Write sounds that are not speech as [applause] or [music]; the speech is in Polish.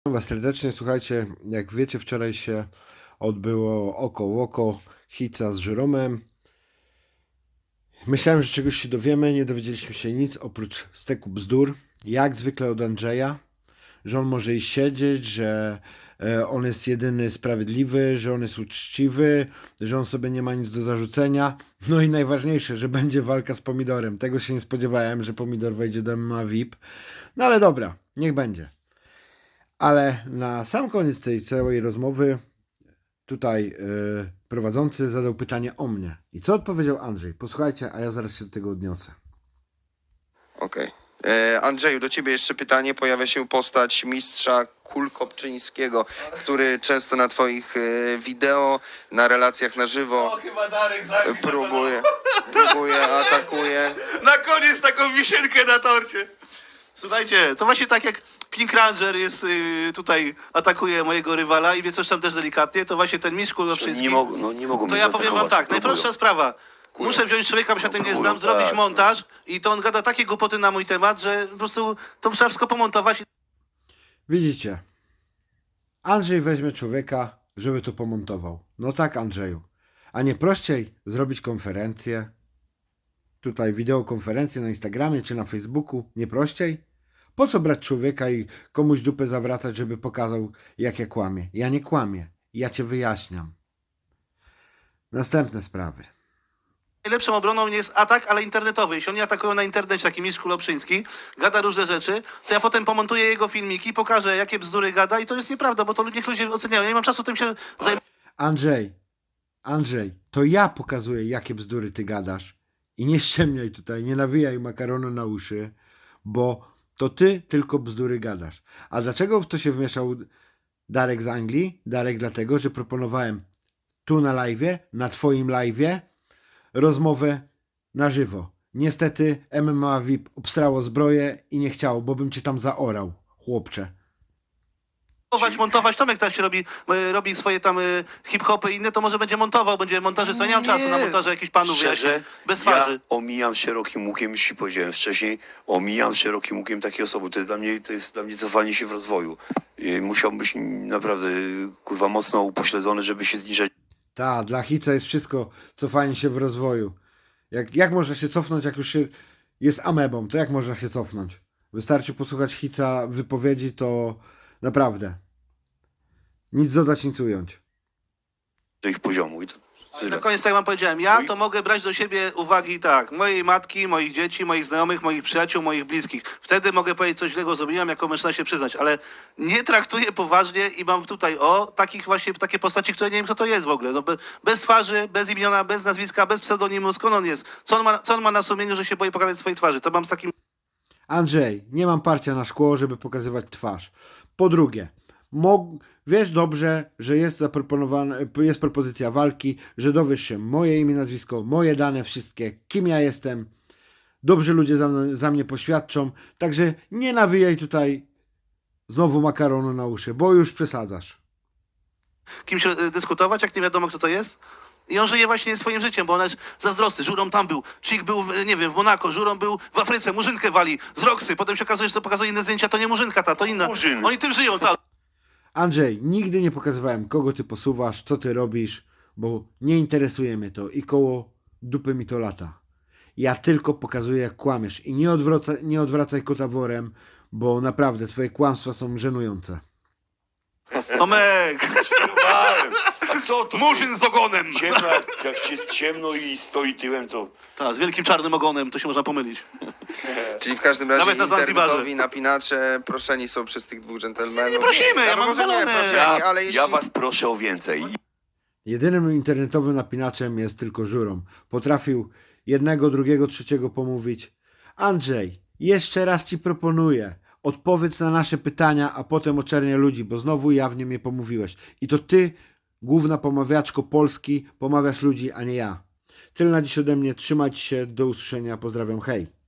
Witam Was serdecznie. Słuchajcie, jak wiecie, wczoraj się odbyło oko w oko Hica z Żyromem. Myślałem, że czegoś się dowiemy, nie dowiedzieliśmy się nic oprócz steku bzdur. Jak zwykle od Andrzeja, że on może iść siedzieć, że e, on jest jedyny sprawiedliwy, że on jest uczciwy, że on sobie nie ma nic do zarzucenia. No i najważniejsze, że będzie walka z Pomidorem. Tego się nie spodziewałem, że Pomidor wejdzie do MMA VIP. No ale dobra, niech będzie. Ale na sam koniec tej całej rozmowy tutaj yy, prowadzący zadał pytanie o mnie. I co odpowiedział Andrzej? Posłuchajcie, a ja zaraz się do tego odniosę. Okej. E, Andrzeju, do ciebie jeszcze pytanie. Pojawia się postać mistrza Kulkopczyńskiego, który często na twoich e, wideo, na relacjach na żywo O, chyba Darek próbuje, próbuje, atakuje. Na koniec taką wisienkę na torcie. Słuchajcie, to właśnie tak jak Pink Ranger jest y, tutaj, atakuje mojego rywala i wie coś tam też delikatnie, to właśnie ten mistrz Kulowczyński. Nie mogą, no nie mogą To mnie ja powiem wam zaatakować, tak, próbują. najprostsza sprawa. Muszę wziąć człowieka, bo się na tym nie Próbują, znam, zrobić tak. montaż i to on gada takie głupoty na mój temat, że po prostu to trzeba wszystko pomontować. Widzicie, Andrzej weźmie człowieka, żeby to pomontował. No tak, Andrzeju. A nie prościej zrobić konferencję? Tutaj wideokonferencję na Instagramie czy na Facebooku? Nie prościej? Po co brać człowieka i komuś dupę zawracać, żeby pokazał, jak ja kłamię? Ja nie kłamię. Ja cię wyjaśniam. Następne sprawy. Najlepszą obroną nie jest atak, ale internetowy. Jeśli oni atakują na internecie, taki mistrz Kulopszyński, gada różne rzeczy, to ja potem pomontuję jego filmiki, pokażę, jakie bzdury gada i to jest nieprawda, bo to niech ludzie oceniają. Ja nie mam czasu tym się zajmować. Andrzej, Andrzej, to ja pokazuję, jakie bzdury ty gadasz. I nie ściemniaj tutaj, nie nawijaj makaronu na uszy, bo to ty tylko bzdury gadasz. A dlaczego w to się wmieszał Darek z Anglii? Darek dlatego, że proponowałem tu na live'ie, na twoim live'ie, rozmowę na żywo. Niestety MMA VIP obstrało zbroję i nie chciało, bo bym cię tam zaorał, chłopcze. Montować. Tomek teraz się robi, e, robi swoje tam e, hip-hopy i inne, to może będzie montował, będzie montażysta. Nie mam czasu na montaże jakichś panów Szczerze, wyjaśnień. Bez twarzy. ja omijam szerokim łukiem, już ci powiedziałem wcześniej, omijam szerokim łukiem takie osoby. To jest dla mnie, to jest dla mnie cofanie się w rozwoju. I Musiałbym być naprawdę, kurwa, mocno upośledzony, żeby się zniżać Ta, dla Hica jest wszystko cofanie się w rozwoju. Jak, jak można się cofnąć, jak już się jest amebą, to jak można się cofnąć? Wystarczy posłuchać Hica wypowiedzi, to naprawdę nic dodać, nic ująć. do ich poziomu. I to Na koniec, tak jak wam powiedziałem, ja to mogę brać do siebie uwagi tak, mojej matki, moich dzieci, moich znajomych, moich przyjaciół, moich bliskich. Wtedy mogę powiedzieć, coś źlego zrobiłem, jako mężczyzna się przyznać, ale nie traktuję poważnie i mam tutaj o takich właśnie, takie postaci, które nie wiem, kto to jest w ogóle. No, be, bez twarzy, bez imiona, bez nazwiska, bez pseudonimu, skąd on jest? Co on, ma, co on ma na sumieniu, że się boi pokazać swojej twarzy? To mam z takim Andrzej, nie mam parcia na szkło, żeby pokazywać twarz. Po drugie, mog- wiesz dobrze, że jest zaproponowana, jest propozycja walki, że dowiesz się moje imię, nazwisko, moje dane, wszystkie, kim ja jestem. Dobrzy ludzie za, za mnie poświadczą, także nie nawijaj tutaj znowu makaronu na uszy, bo już przesadzasz. kimś e, dyskutować, jak nie wiadomo, kto to jest? I on żyje właśnie swoim życiem, bo on jest zazdrosny. Żurą tam był, Chick był, e, nie wiem, w Monako, Żurą był w Afryce, Murzynkę wali, z Roxy. Potem się okazuje, że to pokazuje inne zdjęcia, to nie Murzynka ta, to inna. Murzyn. Oni tym żyją, tak. Andrzej, nigdy nie pokazywałem, kogo ty posuwasz, co ty robisz, bo nie interesuje mnie to i koło dupy mi to lata. Ja tylko pokazuję, jak kłamiesz i nie, odwraca, nie odwracaj kota worem, bo naprawdę twoje kłamstwa są żenujące. Tomek! Co to? Murzyn z ogonem! Ciemno, jak, jak ci jest ciemno i stoi tyłem, to Tak, z wielkim czarnym ogonem, to się można pomylić. [laughs] Czyli w każdym razie Nawet na Zanzibarze. internetowi napinacze proszeni są przez tych dwóch dżentelmenów. Nie, nie prosimy, ja mam może nie walone. proszeni, ja, ale jeśli... ja was proszę o więcej. Jedynym internetowym napinaczem jest tylko żurą. Potrafił jednego, drugiego, trzeciego pomówić. Andrzej, jeszcze raz ci proponuję. Odpowiedz na nasze pytania, a potem oczernię ludzi, bo znowu jawnie mnie pomówiłeś. I to ty, główna pomawiaczko Polski, pomawiasz ludzi, a nie ja. Tyle na dziś ode mnie. Trzymajcie się. Do usłyszenia. Pozdrawiam. Hej.